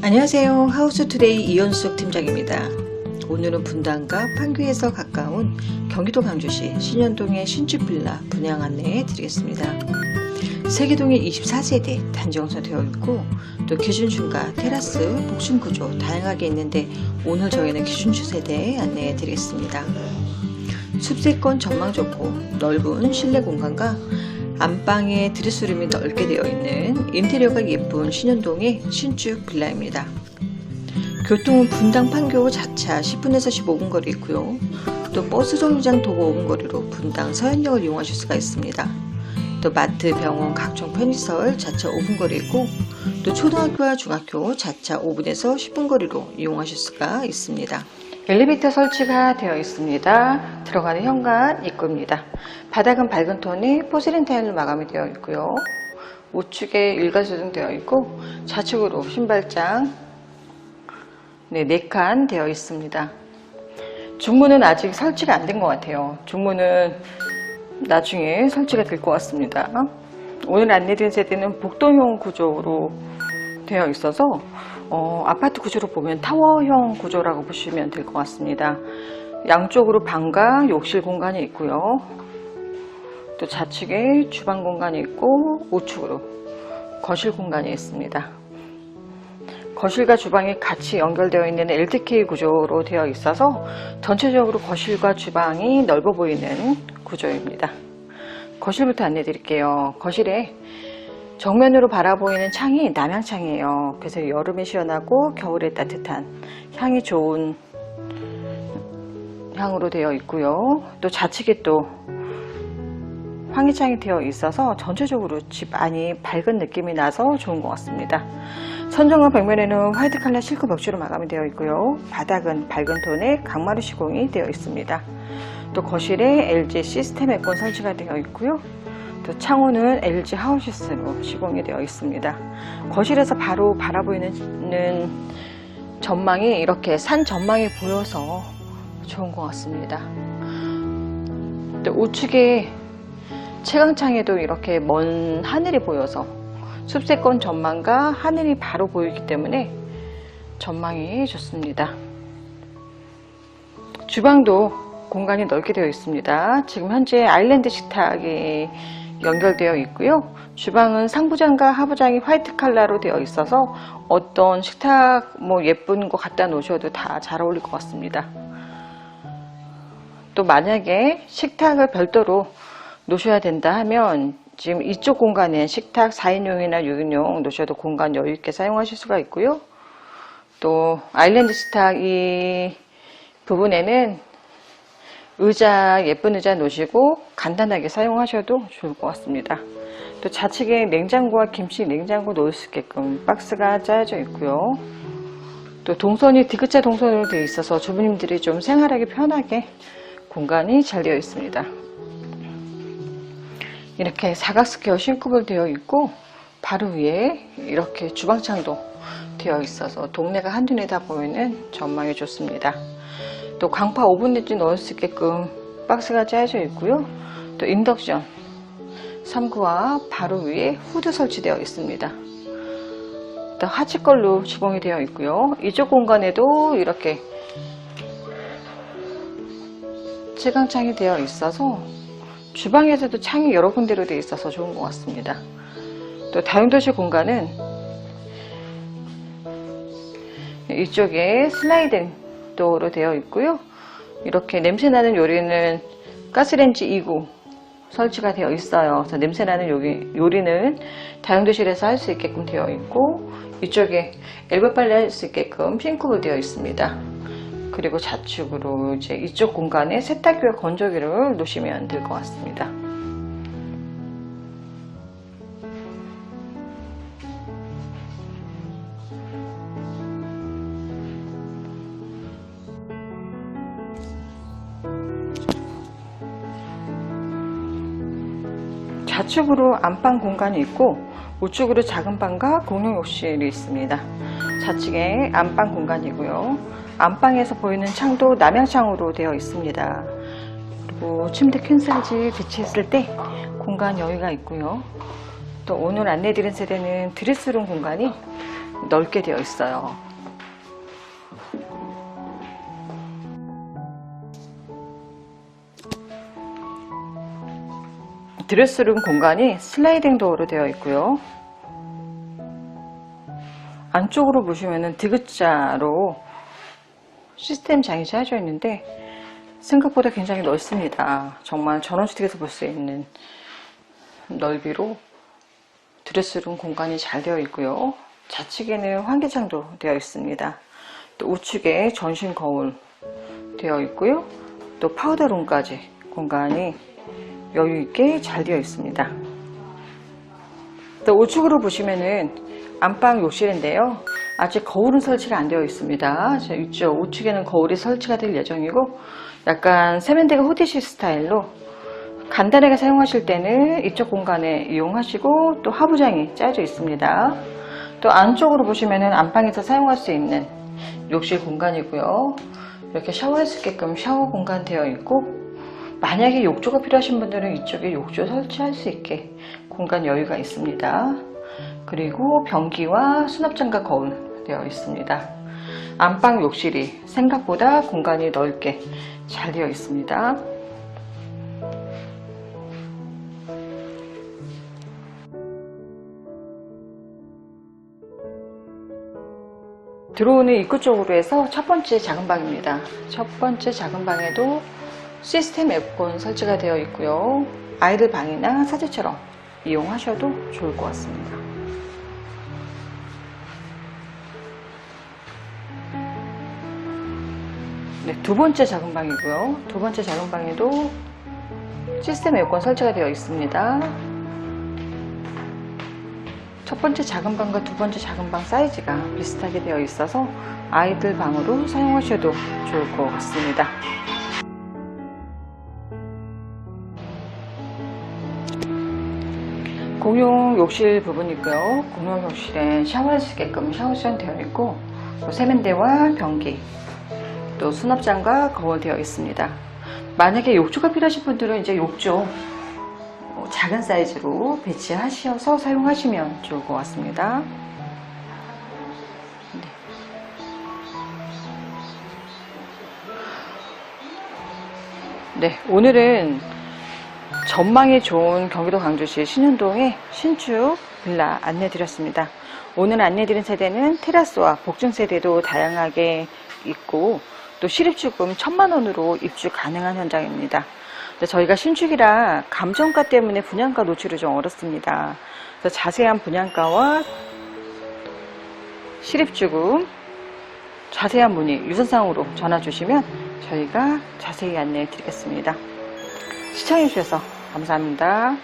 안녕하세요. 하우스투데이 이현숙 팀장입니다. 오늘은 분당과 판교에서 가까운 경기도 광주시 신현동의 신축 빌라 분양 안내해 드리겠습니다. 세계동에 24세대 단정서 되어 있고 또 기준주가 테라스, 복층 구조 다양하게 있는데 오늘 저희는 기준주 세대 안내해 드리겠습니다. 숲세권 전망 좋고 넓은 실내 공간과 안방에 드레스룸이 넓게 되어 있는 인테리어가 예쁜 신현동의 신축 빌라입니다. 교통은 분당 판교 자차 10분에서 15분 거리 있고요. 또 버스 정류장 도보 5분 거리로 분당 서현역을 이용하실 수가 있습니다. 또 마트, 병원, 각종 편의시설 자차 5분 거리 있고 또 초등학교와 중학교 자차 5분에서 10분 거리로 이용하실 수가 있습니다. 엘리베이터 설치가 되어 있습니다. 들어가는 현관 입구입니다. 바닥은 밝은 톤이 포슬린 타일로 마감이 되어 있고요. 우측에 일가수등 되어 있고 좌측으로 신발장 네, 4칸 되어 있습니다. 중문은 아직 설치가 안 된 것 같아요. 중문은 나중에 설치가 될 것 같습니다. 오늘 안내드린 세대는 복도형 구조로 되어 있어서 어, 아파트 구조로 보면 타워형 구조라고 보시면 될 것 같습니다. 양쪽으로 방과 욕실 공간이 있고요. 또 좌측에 주방 공간이 있고 우측으로 거실 공간이 있습니다. 거실과 주방이 같이 연결되어 있는 LDK 구조로 되어 있어서 전체적으로 거실과 주방이 넓어 보이는 구조입니다. 거실부터 안내 드릴게요. 거실에 정면으로 바라보이는 창이 남향창이에요. 그래서 여름에 시원하고 겨울에 따뜻한 향이 좋은 향으로 되어 있고요. 또 좌측에 또 황희창이 되어 있어서 전체적으로 집 안이 밝은 느낌이 나서 좋은 것 같습니다. 천정과 벽면에는 화이트 칼라 실크 벽지로 마감이 되어 있고요. 바닥은 밝은 톤의 강마루 시공이 되어 있습니다. 또 거실에 LG 시스템 에어컨 설치가 되어 있고요. 또 창호는 LG 하우시스로 시공이 되어 있습니다. 거실에서 바로 바라보이는 전망이 이렇게 산 전망이 보여서 좋은 것 같습니다. 또 우측에 채광창에도 이렇게 먼 하늘이 보여서 숲세권 전망과 하늘이 바로 보이기 때문에 전망이 좋습니다. 주방도 공간이 넓게 되어 있습니다. 지금 현재 아일랜드 식탁이 연결되어 있고요. 주방은 상부장과 하부장이 화이트 칼라로 되어 있어서 어떤 식탁 뭐 예쁜 거 갖다 놓으셔도 다 잘 어울릴 것 같습니다. 또 만약에 식탁을 별도로 놓으셔야 된다 하면 지금 이쪽 공간에 식탁 4인용이나 6인용 놓으셔도 공간 여유 있게 사용하실 수가 있고요. 또 아일랜드 식탁 이 부분에는 의자 예쁜 의자 놓으시고 간단하게 사용하셔도 좋을 것 같습니다. 또 좌측에 냉장고와 김치 냉장고 놓을 수 있게끔 박스가 짜여져 있고요. 또 동선이 디귿자 동선으로 되어 있어서 주부님들이 좀 생활하기 편하게 공간이 잘 되어 있습니다. 이렇게 사각스퀘어 싱크볼 되어 있고 바로 위에 이렇게 주방창도 되어 있어서 동네가 한눈에 다 보이는 전망이 좋습니다. 또 광파 오븐레인지 넣을 수 있게끔 박스가 짜여져 있고요. 또 인덕션 3구와 바로 위에 후드 설치되어 있습니다. 또 하치걸로 시공이 되어 있고요. 이쪽 공간에도 이렇게 채광창이 되어 있어서 주방에서도 창이 여러 군데로 되어 있어서 좋은 것 같습니다. 또 다용도실 공간은 이쪽에 슬라이딩 도어로 되어 있고요. 이렇게 냄새나는 요리는 가스렌지 2구 설치가 되어 있어요. 그래서 냄새나는 요리, 요리는 다용도실에서 할 수 있게끔 되어 있고 이쪽에 엘베 빨래 할 수 있게끔 싱크볼 되어 있습니다. 그리고 좌측으로 이제 이쪽 공간에 세탁기와 건조기를 놓으시면 될 것 같습니다. 좌측으로 안방 공간이 있고 우측으로 작은 방과 공용 욕실이 있습니다. 좌측에 안방 공간이고요. 안방에서 보이는 창도 남향창으로 되어 있습니다. 그리고 침대 퀸 사이즈 배치했을 때 공간 여유가 있고요. 또 오늘 안내드린 세대는 드레스룸 공간이 넓게 되어 있어요. 드레스룸 공간이 슬라이딩 도어로 되어 있고요. 안쪽으로 보시면은 디귿자로 시스템 장이 짜져 있는데 생각보다 굉장히 넓습니다. 정말 전원주택에서 볼 수 있는 넓이로 드레스룸 공간이 잘 되어 있고요. 좌측에는 환기장도 되어 있습니다. 또 우측에 전신 거울 되어 있고요. 또 파우더룸까지 공간이 여유 있게 잘 되어 있습니다. 또 우측으로 보시면은 안방 욕실인데요. 아직 거울은 설치가 안 되어 있습니다. 자, 이쪽 우측에는 거울이 설치가 될 예정이고 약간 세면대가 호디시 스타일로 간단하게 사용하실 때는 이쪽 공간에 이용하시고 또 하부장이 짜져 있습니다. 또 안쪽으로 보시면은 안방에서 사용할 수 있는 욕실 공간이고요. 이렇게 샤워할 수 있게끔 샤워 공간 되어 있고 만약에 욕조가 필요하신 분들은 이쪽에 욕조 설치할 수 있게 공간 여유가 있습니다. 그리고 변기와 수납장과 거울 되어 있습니다. 안방 욕실이 생각보다 공간이 넓게 잘 되어 있습니다. 들어오는 입구 쪽으로 해서 첫 번째 작은 방입니다. 첫 번째 작은 방에도 시스템 에어컨 설치가 되어 있고요. 아이들 방이나 사제처럼 이용하셔도 좋을 것 같습니다. 네, 두 번째 작은 방이고요. 두 번째 작은 방에도 시스템 에어컨 설치가 되어 있습니다. 첫 번째 작은 방과 두 번째 작은 방 사이즈가 비슷하게 되어 있어서 아이들 방으로 사용하셔도 좋을 것 같습니다. 공용 욕실 부분이고요. 공용 욕실에 샤워할 수 있게끔 샤워션 되어 있고 또 세면대와 변기 또 수납장과 거울 되어 있습니다. 만약에 욕조가 필요하신 분들은 이제 욕조 어, 작은 사이즈로 배치하셔서 사용하시면 좋을 것 같습니다. 네, 오늘은 전망이 좋은 경기도 광주시 신현동의 신축 빌라 안내드렸습니다. 오늘 안내드린 세대는 테라스와 복층 세대도 다양하게 있고 또 실입주금 천만 원으로 입주 가능한 현장입니다. 저희가 신축이라 감정가 때문에 분양가 노출이 좀 어렵습니다. 그래서 자세한 분양가와 실입주금 자세한 문의 유선상으로 전화 주시면 저희가 자세히 안내해 드리겠습니다. 시청해 주셔서 감사합니다.